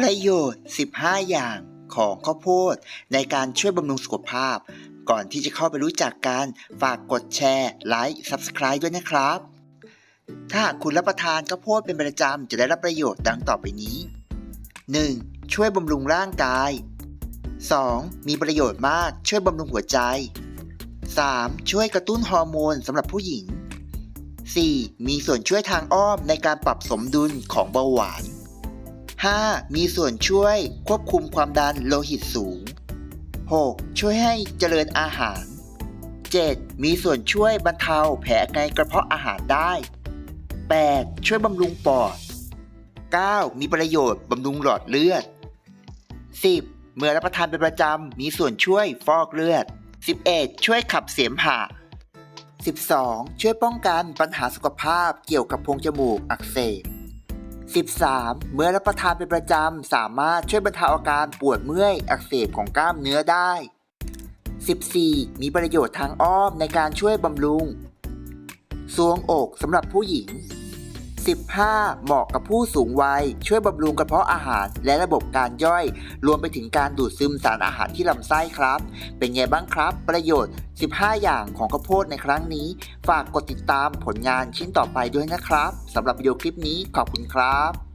ประโยชน์ 15 อย่างของข้าวโพด ในการช่วยบำรุงสุขภาพ ก่อนที่จะเข้าไปรู้จักกัน ฝากกดแชร์ไลค์ Subscribe ด้วยนะครับ ถ้าคุณรับประทานข้าวโพดเป็นประจำจะได้รับประโยชน์ดังต่อไปนี้ 1. ช่วยบำรุงร่างกาย 2. มีประโยชน์มากช่วยบำรุงหัวใจ 3. ช่วยกระตุ้นฮอร์โมนสำหรับผู้หญิง 4. มีส่วนช่วยทางอ้อมในการปรับสมดุลของเบาหวาน 5. มีส่วนช่วยควบคุมความดันโลหิตสูง 6. ช่วยให้เจริญอาหาร 7. มีส่วนช่วยบรรเทาแผลในกระเพาะอาหารได้ 8. ช่วยบำรุงปอด 9. มีประโยชน์บำรุงหลอดเลือด 10. เมื่อรับประทานเป็นประจำ มีส่วนช่วยฟอกเลือด 11. ช่วยขับเสมหะ 12. ช่วยป้องกันปัญหาสุขภาพเกี่ยวกับโพรงจมูกอักเสบ 13. เมื่อรับประทานเป็นประจำ สามารถช่วยบรรเทาอาการปวดเมื่อยอักเสบของกล้ามเนื้อได้ 14. มีประโยชน์ทางอ้อมในการช่วยบำรุงซวงอกสำหรับผู้หญิง 15. เหมาะกับผู้สูงวัย ช่วยบำรุงกระเพาะอาหารและระบบการย่อย รวมไปถึงการดูดซึมสารอาหารที่ลำไส้ครับ เป็นไงบ้างครับ ประโยชน์ 15 อย่างของข้าวโพดในครั้งนี้ ฝากกดติดตามผลงานชิ้นต่อไปด้วยนะครับสำหรับวิดีโอคลิปนี้ขอบคุณครับ